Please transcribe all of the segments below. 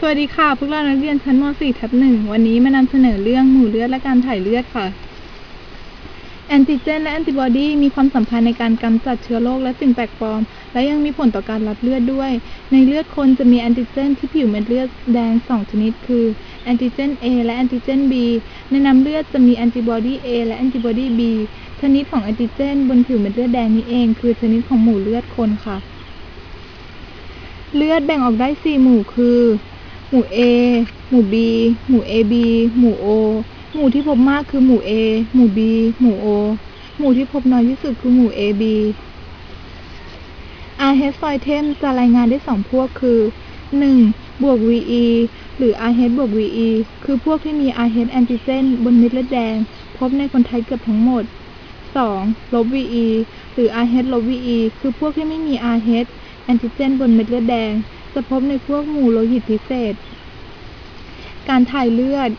สวัสดีค่ะ พวกเรานักเรียนชั้นม .4 ทับหนึ่งวันนี้มานำเสนอเรื่องหมู่เลือดและการถ่ายเลือดค่ะ แอนติเจนและแอนติบอดีมีความสัมพันธ์ในการกำจัดเชื้อโรคและสิ่งแปลกปลอม และยังมีผลต่อการรับเลือดด้วย ในเลือดคนจะมีแอนติเจนที่ผิวเม็ดเลือดแดง 2 ชนิด คือแอนติเจน A และแอนติเจน B ในน้ำเลือดจะมีแอนติบอดี A และแอนติบอดี B ชนิดของแอนติเจน บนผิวเม็ดเลือดแดงนี้เอง คือชนิดของหมู่เลือดคนค่ะ เลือดแบ่งออกได้ 4 หมู่คือ หมู่ A หมู่ B หมู่ AB หมู่ O หมู่ที่พบมากคือหมู่ A หมู่ B หมู่ O หมู่ที่พบน้อยที่สุดคือหมู่ AB RH ซอยเทมจะรายงานได้2พวกคือ 1. บวก VE หรือ RH บวก VE คือพวกที่มี RH แอนติเจนบนเม็ดเลือดแดง พบในคนไทยเกือบทั้งหมด 2. ลบ VE หรือ RH ลบ VE คือพวกที่ไม่มี RH แอนติเจนบนเม็ดเลือดแดง จะพบในพวกหมู่โลหิตพิเศษ การถ่ายเลือด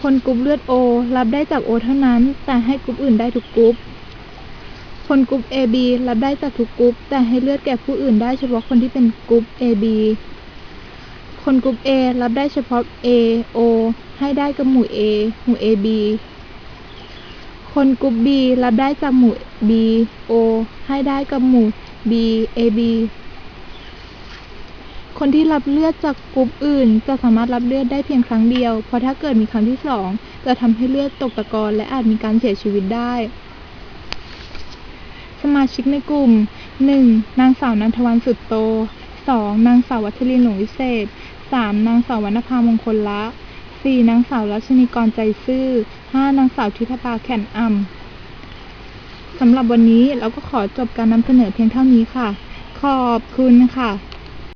คนกรุ๊ปเลือด O รับได้จาก O เท่านั้น แต่ให้กรุ๊ปอื่นได้ทุกกรุ๊ปคนกรุ๊ป AB รับได้จากทุกกรุ๊ปแต่ให้เลือดแก่ผู้อื่นได้เฉพาะคนที่เป็นกรุ๊ป AB คนกรุ๊ป A รับได้เฉพาะ A O ให้ได้กับหมู่ A หมู่ AB คนกรุ๊ป B รับได้จากหมู่ B O ให้ได้กับหมู่ B AB คนที่รับเลือดจากกรุ๊ปอื่น จะสามารถรับเลือดได้เพียงครั้งเดียว เพราะถ้าเกิดมีครั้งที่สองจะทำให้เลือดตกตะกอนและอาจมีการเสียชีวิตได้ สมาชิกในกลุ่ม 1. นางสาวนันทวันสุดโต 2. นางสาววัชรินหลวงวิเศษ 3. นางสาววรรณภามงคลละ 4. นางสาวรัชนีกรใจซื่อ 5. นางสาวทิพปาแข่นอ่ำสำหรับวันนี้เราก็ขอจบการนำเสนอเพียงเท่านี้ค่ะ ขอบคุณค่ะ